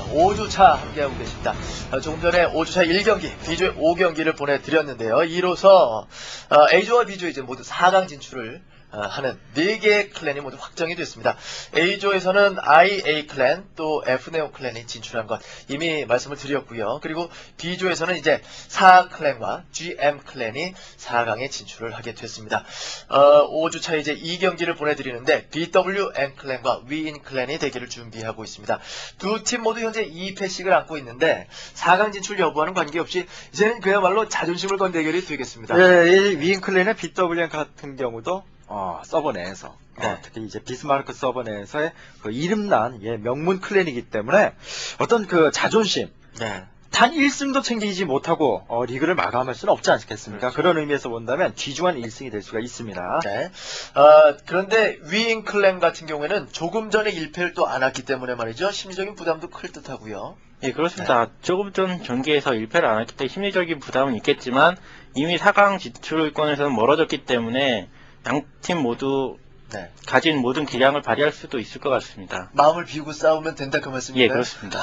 5주차 함께하고 계십니다. 어, 조금 전에 5주차 1경기, B조의 5경기를 보내드렸는데요. 이로써 어, A조와 B조 이제 모두 4강 진출을 어, 하는 4개의 클랜이 모두 확정이 됐습니다. A조에서는 IA 클랜, 또 F네오 클랜이 진출한 것 이미 말씀을 드렸고요. 그리고 B조에서는 이제 4 클랜과 GM 클랜이 4강에 진출을 하게 됐습니다. 어, 5주차 이제 2경기를 보내드리는데 BWN 클랜과 위인 클랜이 대결을 준비하고 있습니다. 두 팀 모두 현재 2패씩을 안고 있는데 4강 진출 여부와는 관계없이 이제는 그야말로 자존심을 건 대결이 되겠습니다. 예, 이 위인 클랜의 BWN 같은 경우도 어, 서버 내에서 어, 네. 특히 이제 비스마르크 서버 내에서의 그 이름난 예, 명문 클랜이기 때문에 어떤 그 자존심 네. 단 1승도 챙기지 못하고 어, 리그를 마감할 수는 없지 않겠습니까? 그렇죠. 그런 의미에서 본다면 귀중한 1승이 될 수가 있습니다. 네. 어, 그런데 위인 클랜 같은 경우에는 조금 전에 1패를 또 안았기 때문에 말이죠. 심리적인 부담도 클 듯하고요. 예, 그렇습니다. 조금 전 경기에서 1패를 안 했기 때문에 심리적인 부담은 있겠지만 이미 4강 진출권에서는 멀어졌기 때문에 양팀 모두 네. 가진 모든 기량을 발휘할 수도 있을 것 같습니다. 마음을 비우고 싸우면 된다 그 말씀이에요. 예, 그렇습니다.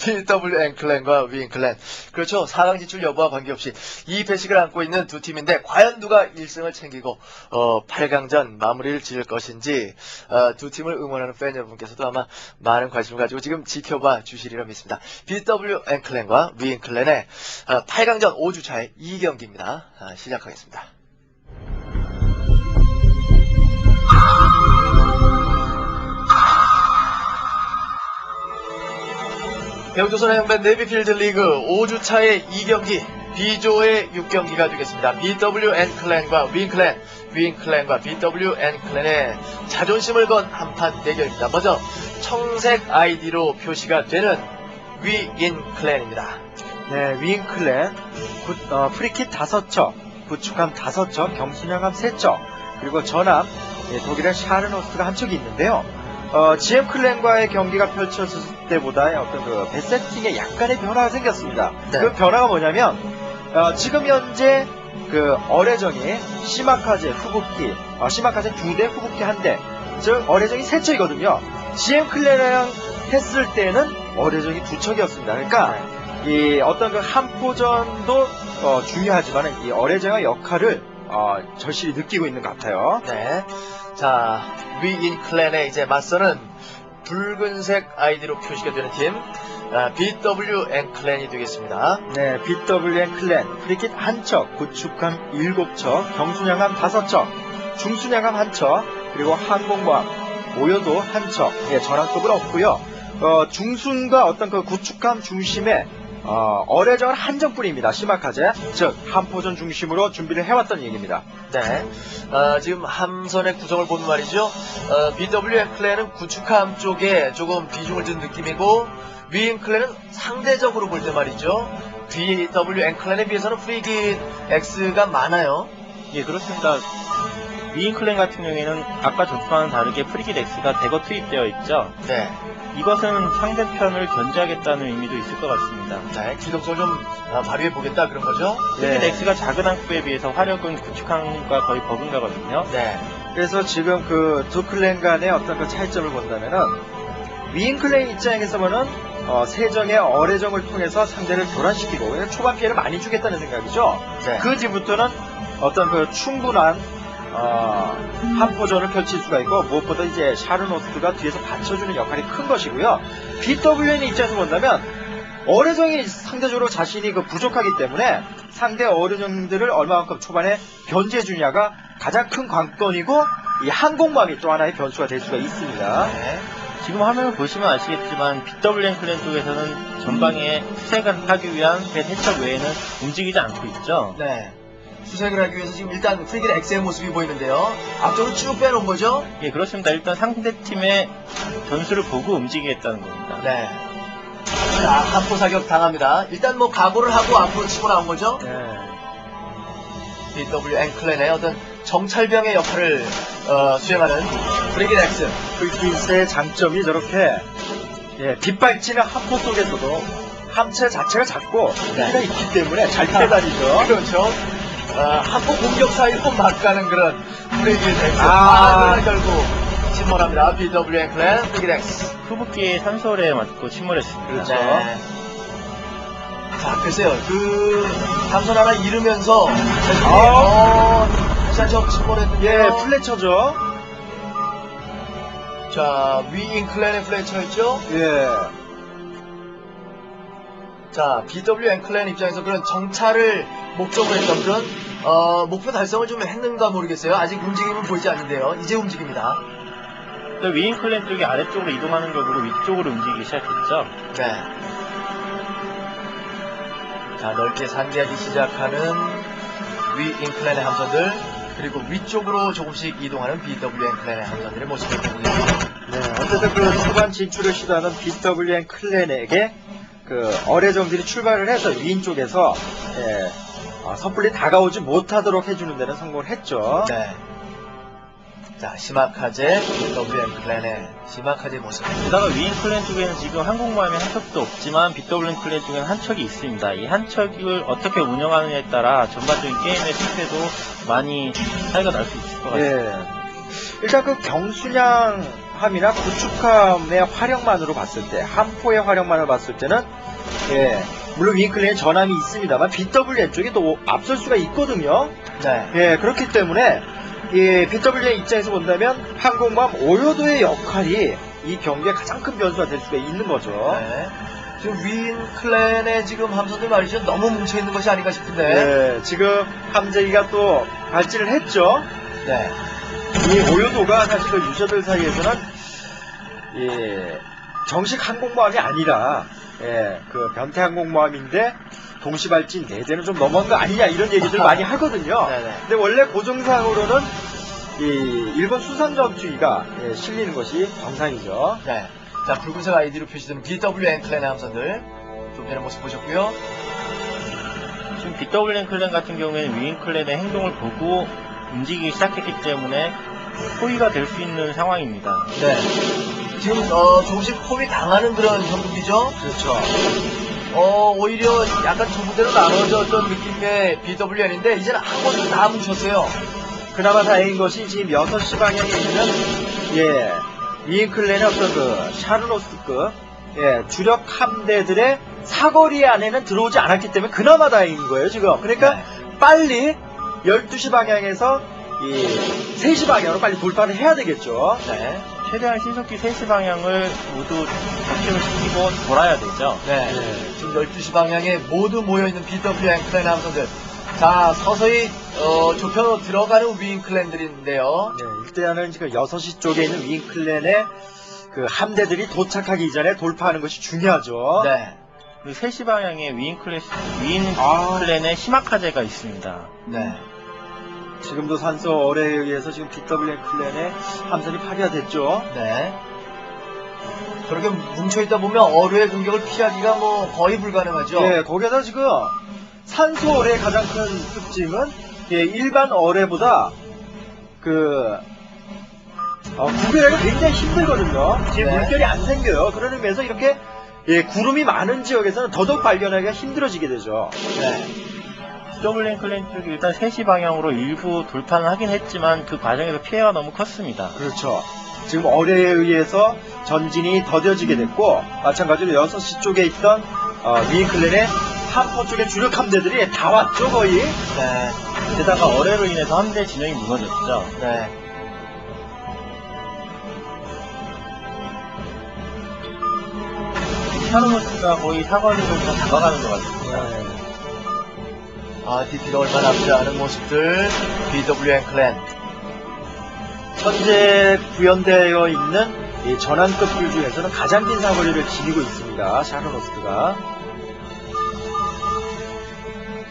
PWN 클랜과 위인 클랜. 그렇죠. 4강 진출 여부와 관계없이 이 배식을 안고 있는 두 팀인데 과연 누가 1승을 챙기고 어, 8강전 마무리를 지을 것인지 어, 두 팀을 응원하는 팬 여러분께서도 아마 많은 관심을 가지고 지금 지켜봐 주시리라 믿습니다. BWN 클랜과 위인 클랜의 어, 8강전 5주차의 2경기입니다. 시작하겠습니다. 배우조선의 형배 네비필드 리그 5주차의 2경기 B조의 6경기가 되겠습니다. BWN 클랜과 윈 클랜, 윈 클랜과 BWN 클랜의 자존심을 건 한판 대결입니다. 먼저 청색 아이디로 표시가 되는 위인 클랜입니다. 네, 위인 클랜 구- 어, 프리킷 5척, 구축함 5척, 경순양함 3척, 그리고 전함 예, 독일의 샤르노스가 한 척이 있는데요. 어, GM 클랜과의 경기가 펼쳐졌을 때보다의 어떤 그 배세팅에 약간의 변화가 생겼습니다. 네. 그 변화가 뭐냐면 어, 지금 현재 그 어뢰정이 시마카제 후국기, 어, 시마카제 두 대, 후국기 한 대, 즉 어뢰정이 세 척이거든요. GM 클랜이랑 했을 때는 어뢰정이 두 척이었습니다. 그러니까 이 어떤 그 한포전도 어, 중요하지만 이 어뢰정의 역할을 어, 절실히 느끼고 있는 것 같아요. 네. 자, 위인 클랜에 이제 맞서는 붉은색 아이디로 표시가 되는 팀, 아, BWN 클랜이 되겠습니다. 네, BWN 클랜, 프리킷 한 척, 구축함 일곱 척, 경순양함 다섯 척, 중순양함 한 척, 그리고 항공모함 오요도 한 척, 예, 전함급은 없고요. 어, 중순과 어떤 그 구축함 중심에 어, 어뢰정은 한정뿐입니다. 시마카제, 즉 한포전 중심으로 준비를 해왔던 얘기입니다. 네. 아, 지금 함선의 구성을 보면 말이죠. 어, BWN 클랜은 구축함 쪽에 조금 비중을 둔 느낌이고, 위인 클랜은 상대적으로 볼 때 말이죠. BWN 클랜에 비해서는 프리깃 X가 많아요. 예, 그렇습니다. 위인 클랜 같은 경우에는 아까 전투와는 다르게 프리깃 X가 대거 투입되어 있죠. 네. 이것은 상대편을 견제하겠다는 의미도 있을 것 같습니다. 자, 기동성을 좀 아, 발휘해 보겠다 그런 거죠. 프리깃 네. X가 작은 항구에 비해서 화력은 구축함과 거의 버금가거든요. 네. 그래서 지금 그 두 클랜 간의 어떤 그 차이점을 본다면은 위인 클랜 입장에서 보면 어, 세정의 어뢰정을 통해서 상대를 교란시키고 초반 피해를 많이 주겠다는 생각이죠. 네. 그 뒤부터는 어떤 그 충분한 어, 한포전을 펼칠 수가 있고 무엇보다 이제 샤르노스가 뒤에서 받쳐주는 역할이 큰 것이고요. BWN 입장에서 본다면 어뢰정이 상대적으로 자신이 그 부족하기 때문에 상대 어뢰정들을 얼마만큼 초반에 견제해 주냐가 가장 큰 관건이고 이 항공모함이 또 하나의 변수가 될 수가 있습니다. 네. 지금 화면을 보시면 아시겠지만 BWN 클랜 쪽에서는 전방에 수색을 하기 위한 배 세척 외에는 움직이지 않고 있죠. 네. 수색을 하기 위해서 지금 일단 프리깃 X의 모습이 보이는데요. 앞쪽으로 쭉 빼놓은 거죠? 예, 그렇습니다. 일단 상대 팀의 전술을 보고 움직이겠다는 겁니다. 네. 자, 한포 사격 당합니다. 일단 뭐 각오를 하고 앞으로 치고 나온 거죠? 네. BWN 클랜의 어떤 정찰병의 역할을 어, 수행하는 프리깃 X. 프리킷의 장점이 저렇게 예, 빗발치는 함포 속에서도 함체 자체가 작고 네. 키가 있기 때문에 잘 빼다니죠. 그렇죠. 어, 한포 공격 사이로 막 가는 그런 프리깃 X. 아. 아, 결국 침몰합니다. BWN 클랜 프리기렉스. 후보기에 산소에 맞고 침몰했습니다. 그렇죠. 네. 자, 글쎄요. 그 함선 하나 잃으면서 아. 어, 다시 한번 침몰했는데요. 예, 플래처죠. 자, 위인 클랜의 플래처였죠. 예. 자, BWN 클랜 입장에서 그런 정찰을 목적으로 했던 그런 어, 목표 달성을 좀 했는가 모르겠어요. 아직 움직임은 보이지 않는데요. 이제 움직입니다. 또 위인 클랜 쪽이 아래쪽으로 이동하는 격으로 위쪽으로 움직이기 시작했죠. 네. 자, 넓게 산기하기 시작하는 위인 클랜의 함선들 그리고 위쪽으로 조금씩 이동하는 BWN 클랜의 함선들의 모습을 보고 있습니다. 네, 어쨌든 그 초반 진출을 시도하는 BWN 클랜에게 그 어뢰 정들이 출발을 해서 위인 쪽에서 예, 아, 섣불리 다가오지 못하도록 해주는 데는 성공을 했죠. 네. 자, 시마카제 BWN 클랜의 시마카제 모습. 게다가 위인 클랜 쪽에는 지금 항공모함이 한 척도 없지만 BWN 클랜 쪽에는 한 척이 있습니다. 이 한 척을 어떻게 운영하느냐에 따라 전반적인 게임의 승패도 많이 차이가 날 수 있을 것 같습니다. 예. 일단 그 경순양함이나 구축함의 활용만으로 봤을 때, 함포의 활용만을 봤을 때는, 예, 물론 윙클랜의 전함이 있습니다만, BWN 쪽이 또 앞설 수가 있거든요. 네. 예, 그렇기 때문에, 이 BWN 입장에서 본다면, 항공모함 오요도의 역할이 이 경기에 가장 큰 변수가 될 수가 있는 거죠. 네. 지금 위인 클랜의 지금 함선들 말이죠. 너무 뭉쳐 있는 것이 아닌가 싶은데. 예, 지금 함재기가 또 발진을 했죠. 네. 이 오요도가 사실 그 유저들 사이에서는 예, 정식 항공모함이 아니라 예, 그 변태 항공모함인데 동시발진 4대는 좀 넘어간 거 아니냐 이런 얘기들 많이 하거든요. 네네. 근데 원래 고정상으로는 이 일본 수산전투기가 예, 실리는 것이 정상이죠. 네. 자, 붉은색 아이디로 표시되는 BWN 클랜의 함선들. 좀 전에 모습 보셨고요. 지금 BWN 클랜 같은 경우에는 위인 클랜의 행동을 보고 움직이기 시작했기 때문에 포위가 될 수 있는 상황입니다. 네. 지금, 어, 조금씩 폼이 당하는 그런 형국이죠. 그렇죠. 어, 오히려 약간 두 군데로 나눠졌던 느낌의 BWN인데, 이제는 한 곳으로 다 뭉쳤어요. 그나마 다행인 것이 지금 6시 방향에 있는 예 위인클랜의 어떤 그 샤르노스급 예 주력 함대들의 사거리 안에는 들어오지 않았기 때문에 그나마 다행인 거예요 지금 그러니까 네. 빨리 12시 방향에서 이 3시 방향으로 빨리 돌파를 해야 되겠죠 네. 최대한 신속히 3시 방향을 모두 접촉을 시키고 돌아야 되죠. 네. 네. 지금 12시 방향에 모두 모여있는 BWN 클랜 함선들. 자, 서서히, 어, 좁혀 들어가는 위인 클랜들인데요. 네, 일단은 지금 6시 쪽에 있는 위인 클랜의 그 함대들이 도착하기 이전에 돌파하는 것이 중요하죠 네. 그리고 3시 방향에 위인 클랜, 위인 아. 클랜의 시마카제가 있습니다. 네. 지금도 산소 어뢰에 의해서 지금 BWN 클랜의 함선이 파괴가 됐죠 네. 저렇게 뭉쳐있다 보면 어뢰의 공격을 피하기가 뭐 거의 불가능하죠. 예, 거기에다 지금 산소 어뢰의 가장 큰 특징은 예, 일반 어뢰보다 그 어, 구별하기가 굉장히 힘들거든요. 지금 네. 물결이 안 생겨요. 그런 의미에서 이렇게 예, 구름이 많은 지역에서는 더더욱 발견하기가 힘들어지게 되죠. 네. BWN 클랜 쪽이 일단 3시 방향으로 일부 돌파는 하긴 했지만 그 과정에서 피해가 너무 컸습니다. 그렇죠. 지금 어뢰에 의해서 전진이 더뎌지게 됐고 마찬가지로 6시 쪽에 있던 어, 위클랜의 함포 쪽의 주력 함대들이 다 왔죠 거의. 네. 게다가 어뢰로 인해서 함대 진영이 무너졌죠. 네. 샤르노스가 거의 사거리를 다 잡아가는 것 같습니다. 아, DP가 얼마나 앞지 않은 모습들. BWN 클랜. 현재 구현되어 있는 이 전환급들 중에서는 가장 긴 사거리를 지니고 있습니다. 샤르노스트가.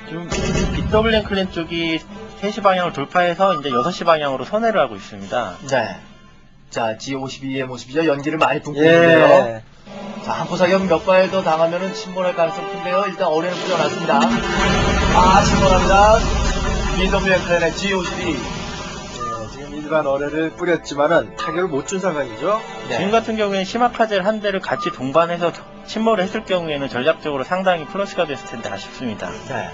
지금 BWN 클랜 쪽이 3시 방향을 돌파해서 이제 6시 방향으로 선회를 하고 있습니다. 네. 자, G52의 모습이죠. 연기를 많이 뿜고 있는데요. 예. 자, 한포 사격 몇 발 더 당하면은 침몰할 가능성 큰데요. 일단 어뢰는 뿌려놨습니다. 아, 침몰합니다. BWN 클랜의 G52. 예, 지금 일반 어뢰를 뿌렸지만은 타격을 못 준 상황이죠. 지금 네. 같은 경우에는 시마카젤 한 대를 같이 동반해서 침몰을 했을 경우에는 전략적으로 상당히 플러스가 됐을 텐데 아쉽습니다. 네.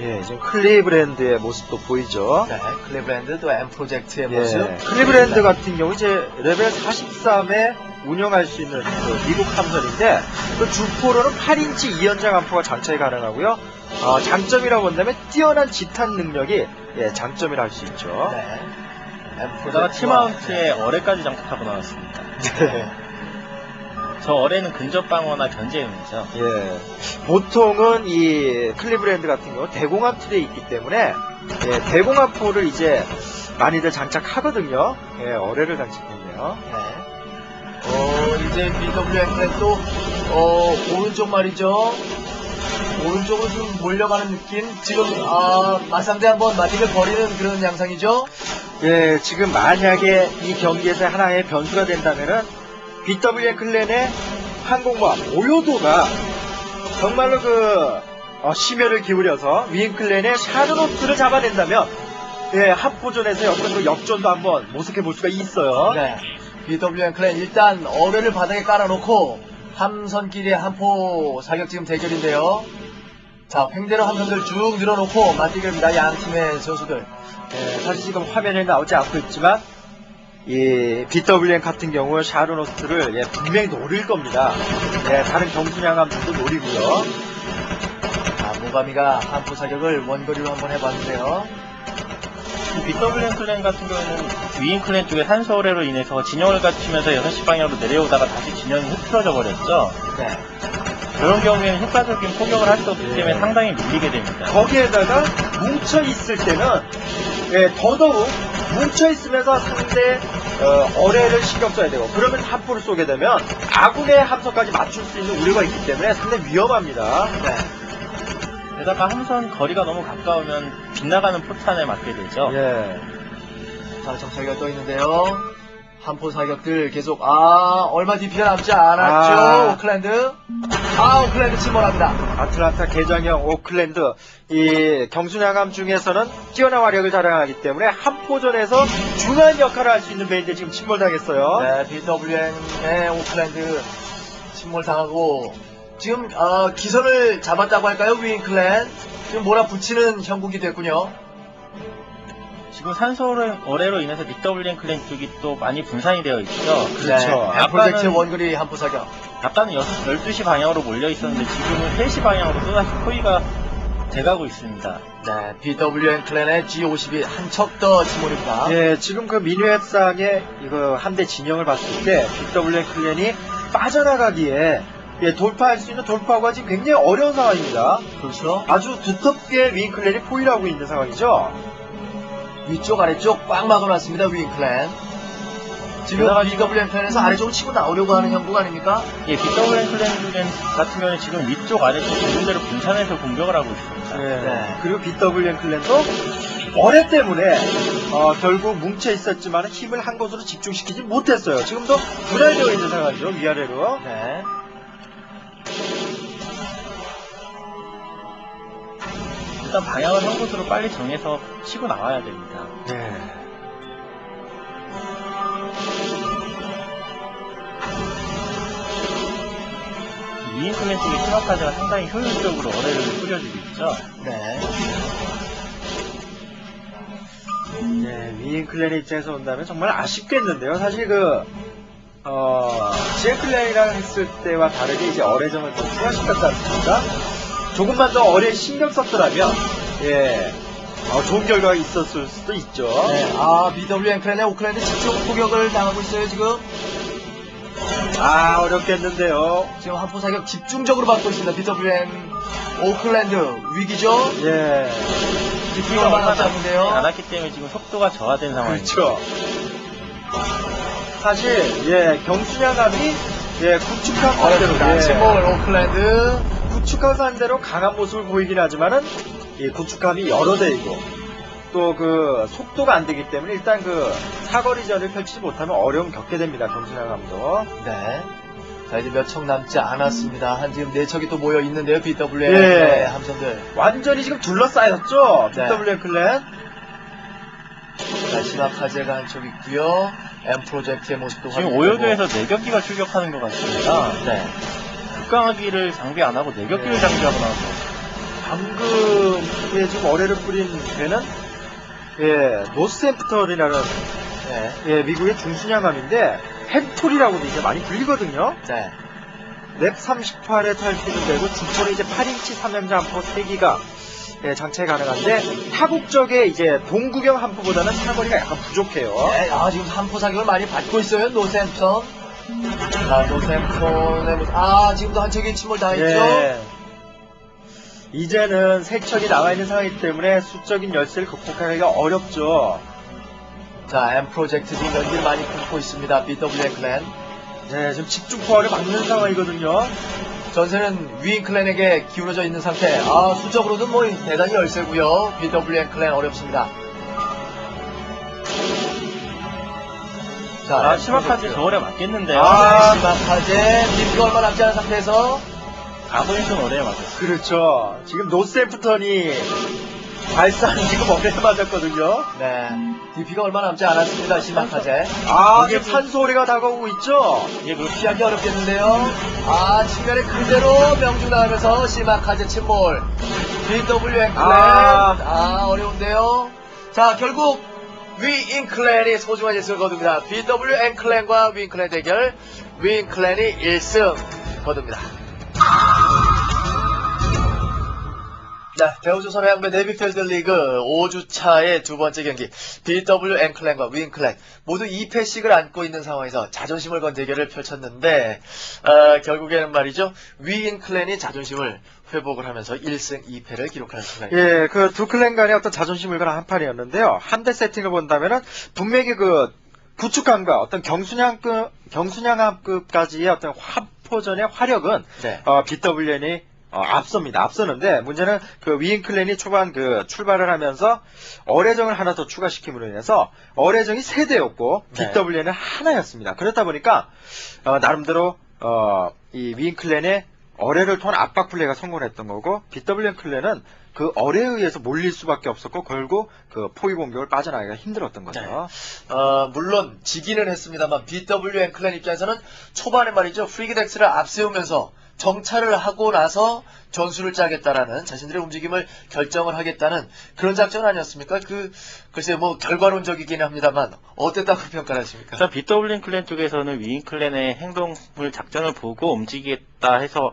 예, 지금 클리브랜드의 모습도 보이죠. 네, 클리브랜드 또 M 프로젝트의 예, 모습. 클리브랜드 같은 경우 이제 레벨 43에 운영할 수 있는 그 미국 함선인데 그 주포로는 8인치 2연장 함포가 장착이 가능하고요. 어, 장점이라고 본다면 뛰어난 지탄 능력이 예, 장점이라 할 수 있죠. 네. 프로젝트와- 티마운트에 어뢰까지 장착하고 나왔습니다. 네. 저 어뢰는 근접 방어나 견제용이죠. 예. 보통은 이 클리브랜드 같은 경우 대공합 틀에 있기 때문에 예, 대공합포를 이제 많이들 장착하거든요. 예, 어뢰를 장착했네요. 네. 어, 이제 BWM 또, 어, 오른쪽 말이죠. 오른쪽으로 좀 몰려가는 느낌. 지금, 아, 마상대 한번 마디를 버리는 그런 양상이죠. 예, 지금 만약에 이 경기에서 하나의 변수가 된다면은 BWN 클랜의 항공모함 오요도가 정말로 그 어, 심혈을 기울여서 위인 클랜의 샤르로트를 잡아낸다면 예, 합포전에서 어떤 그 역전도 한번 모색해 볼 수가 있어요. 네. BWM 클랜 일단 어뢰를 바닥에 깔아놓고 함선끼리의 한포 사격 지금 대결인데요. 자, 횡대로 함선들 쭉 늘어놓고 맞대결입니다. 양 팀의 선수들. 예, 사실 지금 화면에 나오지 않고 있지만 이 BWN 같은 경우 샤르노스트를 예, 분명히 노릴 겁니다. 예, 다른 경순양함들도 노리고요. 자, 모가미가 한포 사격을 원거리로 한번 해봤는데요. BWN 클랜 같은 경우는 위인 클랜 산소 어뢰로 인해서 진영을 갖추면서 6시 방향으로 내려오다가 다시 진영이 흐트러져 버렸죠. 네. 그런 경우에는 효과적인 포격을 할 수 없기 때문에 예. 상당히 밀리게 됩니다. 거기에다가 뭉쳐 있을 때는 예, 더더욱 뭉쳐 있으면서 상대 어, 뢰를 신경 써야 되고 그러면 함포를 쏘게 되면 아군의 함선까지 맞출 수 있는 우려가 있기 때문에 상당히 위험합니다. 네. 게다가 함선 거리가 너무 가까우면 빗나가는 포탄에 맞게 되죠. 예. 자, 정찰기가 떠 있는데요. 한포 사격들 계속, 아, 얼마 뒤비가 남지 않았죠. 아. 오클랜드. 아, 오클랜드 침몰합니다. 아틀란타 개장형 오클랜드 이 경순양함 중에서는 뛰어난 화력을 자랑하기 때문에 함포전에서 중요한 역할을 할 수 있는 배인데 지금 침몰당했어요. 네, BWN의 오클랜드 침몰당하고, 지금, 어, 기선을 잡았다고 할까요? 윙클랜. 지금 몰아붙이는 형국이 됐군요. 지금 산소 어뢰로 인해서 BWN 클랜 쪽이 또 많이 분산이 되어 있죠. 그렇죠. 네, 프로젝트 아까는- 원거리 한포 사격. 아까는 6, 12시 방향으로 몰려 있었는데 지금은 3시 방향으로 또다시 포위가 돼가고 있습니다. 네, BWN 클랜의 G52 한 척더 침몰입니다. 예, 지금 그 미니웹상의 이거 함대 진영을 봤을 때 BW 클랜이 빠져나가기에 예, 돌파할 수 있는 돌파구가 지금 굉장히 어려운 상황입니다. 그렇죠. 아주 두텁게 윈 클랜이 포위하고 있는 상황이죠. 위쪽 아래쪽 꽉 막아놨습니다 윙클랜 지금 게다가 BWN 편에서 아래쪽으로 치고 나오려고 하는 형국 아닙니까? 예, BWN 클랜 같은 경우는 지금 위쪽 아래쪽 두 군데로 분산해서 공격을 하고 있습니다. 예. 네. 그리고 BW 클랜도 어뢰 때문에 어, 결국 뭉쳐 있었지만 힘을 한 곳으로 집중시키지 못했어요. 지금도 분할되어 있는 상황이죠. 위아래로. 네. 일단 방향을 한 곳으로 빨리 정해서 치고 나와야 됩니다. 네. 클랜 쪽의 팀워크가 상당히 효율적으로 어뢰를 뿌려주고 있죠. 네. 네, 위인 클랜의 입장에서 본다면 정말 아쉽겠는데요. 사실 그, 어, 지앤 클랜이랑 했을 때와 다르게 이제 어뢰정을 좀 투하시켰지 않습니까? 조금만 더 어뢰 신경 썼더라면, 예, 어, 좋은 결과가 있었을 수도 있죠. 네. 아 BWN 클랜의 오클랜드 집중 포격을 당하고 있어요 지금. 아, 어렵겠는데요. 지금 한포 사격 집중적으로 받고 있습니다 BWN 오클랜드 위기죠? 예, 기가 얼마 남지 남았는데요. 않았기 때문에 지금 속도가 저하된 상황입니다. 그렇죠. 사실, 예, 경순양함이, 예, 상대로, 어렵습니다. 예, 침몰 오클랜드. 구축한 상대로 강한 모습을 보이긴 하지만은 이 구축함이 여러 대이고 또 그 속도가 안 되기 때문에 일단 그 사거리전을 펼치지 못하면 어려움 겪게 됩니다 경순양함도 네. 자 이제 몇 척 남지 않았습니다. 한 지금 네 척이 또 모여 있는데요 BWN 예. 네, 함선들. 완전히 지금 둘러싸였죠 네. BW 클랜 자 시마카제가 한 척 있고요. M 프로젝트의 모습도 지금. 오요도에서 내격기가 출격하는 것 같습니다. 네. 급강하기를 장비 안 하고 내격기를 네. 장비하고 나와서 방금에 좀 어뢰를 뿌린 배는 예, 노스앰프턴이라는 네. 예, 미국의 중순양함인데 햄톨이라고도 이제 많이 불리거든요. 네. 랩 38에 탈수 있는 배고 주포는 이제 8인치 삼연자 함포 3기가 예, 장착이 가능한데 타국적의 이제 동구경 함포보다는 사거리가 약간 부족해요. 네, 아, 지금 한포 사격을 많이 받고 있어요, 노샘턴. 자, 노샘턴의 모습. 아, 지금도 한 척이 침몰 당했죠? 예. 이제는 세 척이 나와 있는 상황이기 때문에 수적인 열세를 극복하기가 어렵죠. 자, M 프로젝트 지금 연기를 많이 품고 있습니다. BWN 클랜. 네, 지금 집중 포화를 막는 상황이거든요. 전세는 위인 클랜에게 기울어져 있는 상태. 아, 수적으로도 뭐 대단히 열세고요. BWN 클랜 어렵습니다. 자, 아, M 시마카즈 프로젝트. 저월에 맞겠는데요. 아, 시마카제 딥가 얼마 남지 않은 상태에서 가보인선 월에 맞았어요. 그렇죠. 지금 노스앰프턴이 발사는 지금 어뢰에 맞았거든요. 네, DP가 얼마 남지 않았습니다. 시마카제. 아, 이게 지금 산소리가 다가오고 있죠. 이게 그 피하기 어렵겠는데요. 아, 측면에 그대로 명중 나가면서 시마카제 침몰. BWN 클랜. 아. 아, 어려운데요. 자, 결국 위인 클랜이 소중한 예술을 거둡니다. BWN 클랜과 위인 클랜 대결. 위인 클랜이 1승 거둡니다. 네, 대우조선 해양배 네비필드 리그 5주차의 두 번째 경기 BWN 클랜과 윈 클랜 모두 2패씩을 안고 있는 상황에서 자존심을 건 대결을 펼쳤는데 어, 결국에는 말이죠 윈 클랜이 자존심을 회복을 하면서 1승 2패를 기록하는 순간입니다. 예, 그 두 클랜 간의 어떤 자존심을 걸은 한판이었는데요. 한 대 세팅을 본다면은 분명히 그 구축함과 어떤 경순양급, 경순양함급까지의 어떤 화포전의 화력은 네. 어, BWN이 어, 앞섭니다. 앞서는데 문제는 그 위인 클랜이 초반 그 출발을 하면서 어뢰정을 하나 더 추가시킴으로 인해서 어뢰정이 세 대였고 네. BWN은 하나였습니다. 그렇다 보니까 어, 나름대로 어, 이 위인 클랜의 어뢰를 통한 압박 플레이가 성공했던 거고 BWN 클랜은 그 어뢰에 의해서 몰릴 수밖에 없었고 결국 그 포위 공격을 빠져나가기가 힘들었던 거죠. 네. 어, 물론 지기는 했습니다만 BWN 클랜 입장에서는 초반에 말이죠 프리기덱스를 앞세우면서 정찰을 하고 나서 전술을 짜겠다라는 자신들의 움직임을 결정을 하겠다는 그런 작전 아니었습니까? 그 글쎄 뭐 결과론적이긴 합니다만 어땠다고 평가하십니까? 일단 BWN 클랜 쪽에서는 위인 클랜의 행동을 작전을 보고 움직이겠다 해서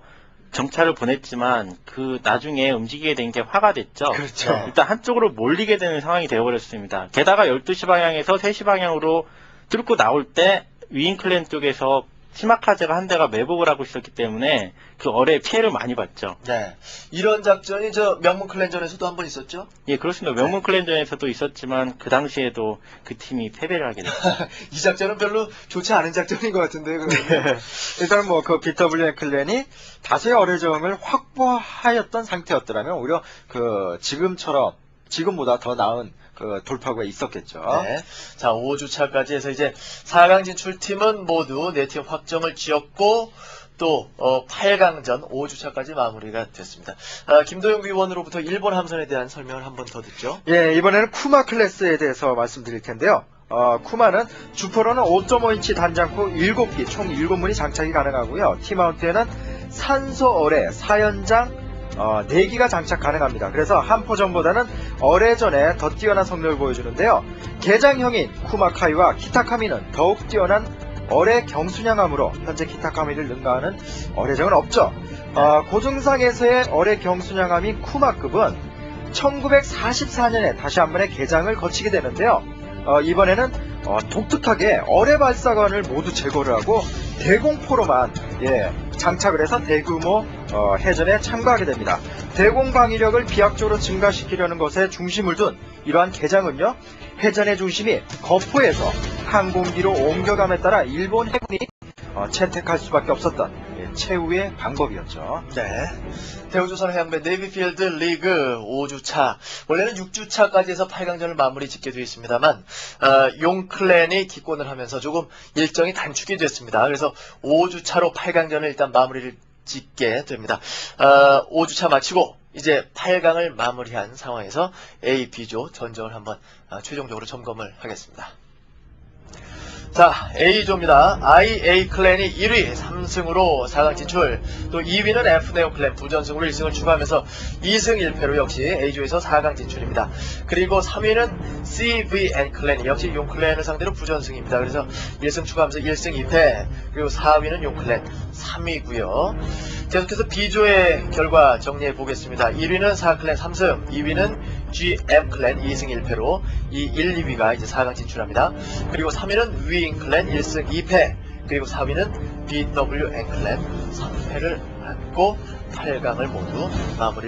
정찰을 보냈지만 그 나중에 움직이게 된 게 화가 됐죠. 그렇죠. 일단 한쪽으로 몰리게 되는 상황이 되어버렸습니다. 게다가 12시 방향에서 3시 방향으로 뚫고 나올 때 위인 클랜 쪽에서 시마카제가 한 대가 매복을 하고 있었기 때문에 그 어뢰에 피해를 많이 봤죠. 네. 이런 작전이 저 명문 클랜전에서도 한 번 있었죠? 예, 그렇습니다. 명문 클랜전에서도 있었지만 그 당시에도 그 팀이 패배를 하게 됐죠. 이 작전은 별로 좋지 않은 작전인 것 같은데. 그러면. 일단 뭐 그 BWN 클랜이 다수의 어뢰정을 확보하였던 상태였더라면 오히려 그 지금처럼 지금보다 더 나은 그 돌파구가 있었겠죠. 네. 자, 5주차까지 해서 이제 4강 진출 팀은 모두 네팀 확정을 지었고 또 어, 8강전 5주차까지 마무리가 됐습니다. 아, 김도영 위원으로부터 일본 함선에 대한 설명을 한 번 더 듣죠. 예, 이번에는 쿠마 클래스에 대해서 말씀드릴 텐데요. 어, 쿠마는 주포로는 5.5인치 단장포 7기, 총 7문이 장착이 가능하고요. T마운트에는 산소 어뢰 4연장 어, 4기가 장착 가능합니다. 그래서 한 포전보다는 어뢰전에 더 뛰어난 성능을 보여주는데요. 개장형인 쿠마카이와 키타카미는 더욱 뛰어난 어뢰 경순양함으로 현재 키타카미를 능가하는 어뢰정은 없죠. 어, 고증상에서의 어뢰 경순양함인 쿠마급은 1944년에 다시 한 번의 개장을 거치게 되는데요. 어, 이번에는 어, 독특하게 어뢰 발사관을 모두 제거를 하고 대공포로만 예, 장착을 해서 대규모 어, 해전에 참가하게 됩니다. 대공 방위력을 비약적으로 증가시키려는 것에 중심을 둔 이러한 개장은요 해전의 중심이 거포에서 항공기로 옮겨감에 따라 일본 해군이 어, 채택할 수밖에 없었던 예, 최후의 방법이었죠. 네. 대우조선 해양배 네비필드 리그 5주차. 원래는 6주차까지 해서 8강전을 마무리 짓게 되어 있습니다만, 어, 용클랜이 기권을 하면서 조금 일정이 단축이 됐습니다. 그래서 5주차로 8강전을 일단 마무리를 짓게 됩니다. 어, 5주차 마치고, 이제 8강을 마무리한 상황에서 A, B조 전적을 한번 어, 최종적으로 점검을 하겠습니다. 자, A조입니다. IA 클랜이 1위 3승으로 4강 진출. 또 2위는 F네오 클랜 부전승으로 1승을 추가하면서 2승 1패로 역시 A조에서 4강 진출입니다. 그리고 3위는 CVN 클랜이 역시 용 클랜을 상대로 부전승입니다. 그래서 1승 추가하면서 1승 2패. 그리고 4위는 용 클랜 3위고요. 계속해서 B조의 결과 정리해 보겠습니다. 1위는 4클랜 3승, 2위는 GM 클랜 2승 1패로 이 1, 2위가 이제 4강 진출합니다. 그리고 3위는 위잉 클랜 1승 2패, 그리고 4위는 BWN 클랜 3패를 안고 8강을 모두 마무리